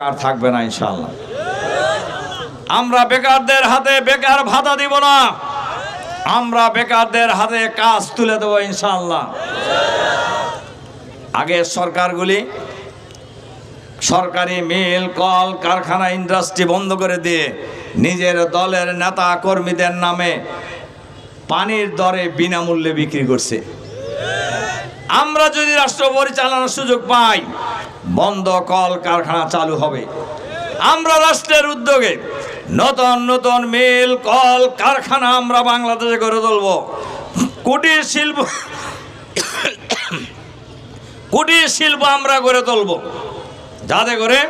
আর থাকবে না ইনশাল্লাহ আমরা বেকারদের হাতে বেকার ভাতা দিব না। আমরা বেকারদের হাতে কাজ তুলে দেবো ইনশাল্লাহ আগের সরকারগুলি সরকারি মিল, কল, কারখানা, ইন্ডাস্ট্রি বন্ধ করে দিয়ে নিজের দলের নেতা কর্মীদের নামে পানির দরে বিনামূল্যে বিক্রি করছে। আমরা যদি রাষ্ট্র পরিচালনার সুযোগ পাই বন্ধ কল কারখানা চালু হবে। আমরা রাষ্ট্রের উদ্যোগে নতুন নতুন মিল, কল, কারখানা আমরা বাংলাদেশে গড়ে তুলব। কুটির শিল্প কুটির শিল্প আমরা গড়ে তুলব। যাতে করে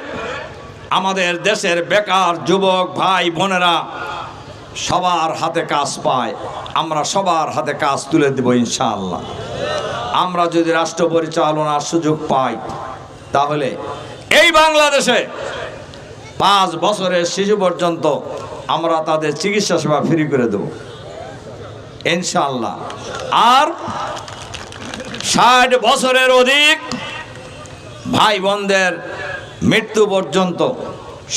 আমাদের দেশের বেকার যুবক ভাই বোনেরা সবার হাতে কাজ পায়। আমরা সবার হাতে কাজ তুলে দেব ইনশাআল্লাহ। আমরা যদি রাষ্ট্র পরিচালনার সুযোগ পাই তাহলে এই বাংলাদেশে পাঁচ বছরের শিশু পর্যন্ত আমরা তাদের চিকিৎসা সেবা ফ্রি করে দেব। ইনশাল্লাহ আর ষাট বছরের অধিক ভাই বোনদের মৃত্যু পর্যন্ত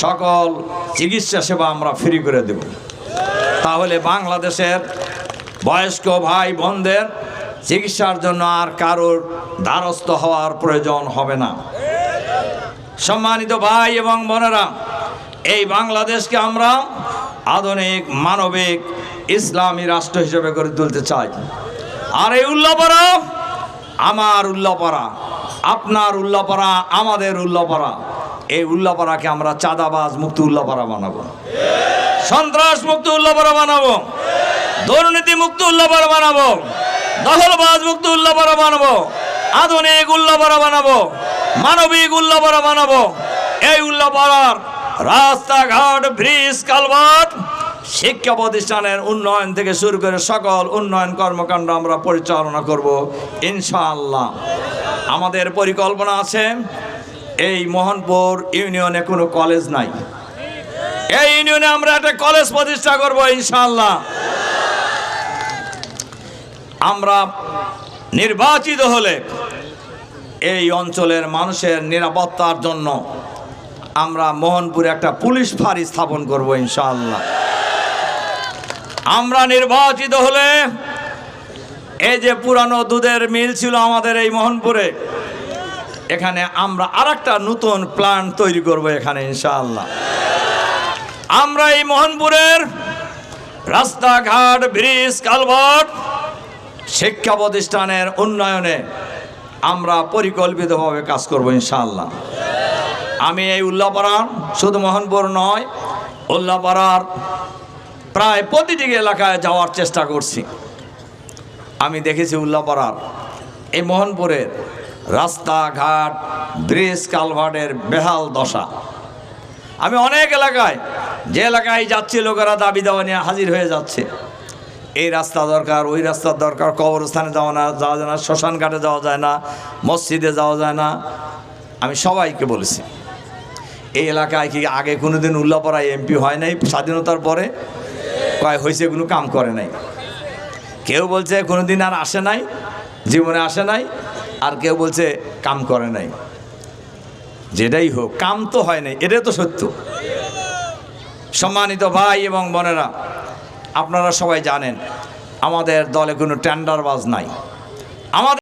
সকল চিকিৎসা সেবা আমরা ফ্রি করে দেব। তাহলে বাংলাদেশের বয়স্ক ভাই বোনদের চিকিৎসার জন্য আর কারোর দ্বারস্থ হওয়ার প্রয়োজন হবে না। সম্মানিত ভাই এবং বোনেরা, এই বাংলাদেশকে আমরা আধুনিক মানবিক ইসলামী রাষ্ট্র হিসেবে গড়ে তুলতে চাই। আর এই উল্লাপাড়া আমার উল্লাপাড়া, আপনার উল্লাপাড়া, আমাদের উল্লাপাড়া, এই উল্লাপাড়াকে আমরা চাঁদাবাজ মুক্ত উল্লাপাড়া বানাবো। সন্ত্রাস মুক্ত উল্লাপাড়া বানাবো। দুর্নীতি মুক্ত উল্লাপাড়া বানাবো। দখলবাজ মুক্ত উল্লাপাড়া বানাবো। আধুনিক উল্লাপাড়া বানাবো। মানবিক উল্লাপাড়া বানাবো এই উল্লাপাড়ার রাস্তাঘাট, ব্রিজ কালভার্ট শিক্ষা প্রতিষ্ঠানের উন্নয়ন থেকে শুরু করে সকল উন্নয়ন কর্মকাণ্ড আমরা পরিচালনা করব, ইনশাআল্লাহ। আমাদের পরিকল্পনা আছে, এই মোহনপুর ইউনিয়নে কোনো কলেজ নাই। এই ইউনিয়নে আমরা একটা কলেজ প্রতিষ্ঠা করব, ইনশাআল্লাহ। আমরা নির্বাচিত হলে এই অঞ্চলের মানুষের নিরাপত্তার জন্য আমরা মোহনপুরে একটা পুলিশ ফাঁড়ি স্থাপন করব ইনশাআল্লাহ। আমরা নির্বাচিত হলে এই যে পুরানো দুধের মিল ছিল আমাদের এই মোহনপুরে, এখানে আমরা আর একটা নতুন প্ল্যান্ট তৈরি করব এখানে ইনশাআল্লাহ। আমরা এই মোহনপুরের রাস্তাঘাট, ব্রিজ, কালভার্ট শিক্ষা প্রতিষ্ঠানের উন্নয়নে আমরা পরিকল্পিতভাবে কাজ করব ইনশাআল্লাহ। আমি এই উল্লাপাড়ার শুধু মোহনপুর নয়, উল্লাপাড়ার প্রায় প্রতিটি এলাকায় যাওয়ার চেষ্টা করছি। আমি দেখেছি উল্লাপাড়ার এই মোহনপুরের রাস্তাঘাট, ব্রিজ কালভার্টের বেহাল দশা। আমি অনেক এলাকায়, যে এলাকায় যাচ্ছি, লোকেরা দাবি দেওয়া নিয়ে হাজির হয়ে যাচ্ছে। এই রাস্তা দরকার, ওই রাস্তার দরকার, কবরস্থানে যাওয়া না, যাওয়া যায় না শ্মশান ঘাটে যাওয়া যায় না, মসজিদে যাওয়া যায় না। আমি সবাইকে বলেছি, এই এলাকায় কি আগে কোনো দিন উল্লাপাড়ায় এমপি হয় নাই? স্বাধীনতার পরে কয় হয়েছে কোনো কাম করে নাই। কেউ বলছে কোনো দিন আর আসে নাই, জীবনে আসে নাই, আর কেউ বলছে কাম করে নাই। যেটাই হোক, কাম তো হয় নাই, এটাই তো সত্য। সম্মানিত ভাই এবং বোনেরা আপনারা সবাই জানেন আমাদের দলে কোনো টেন্ডারবাজ নাই। আমাদের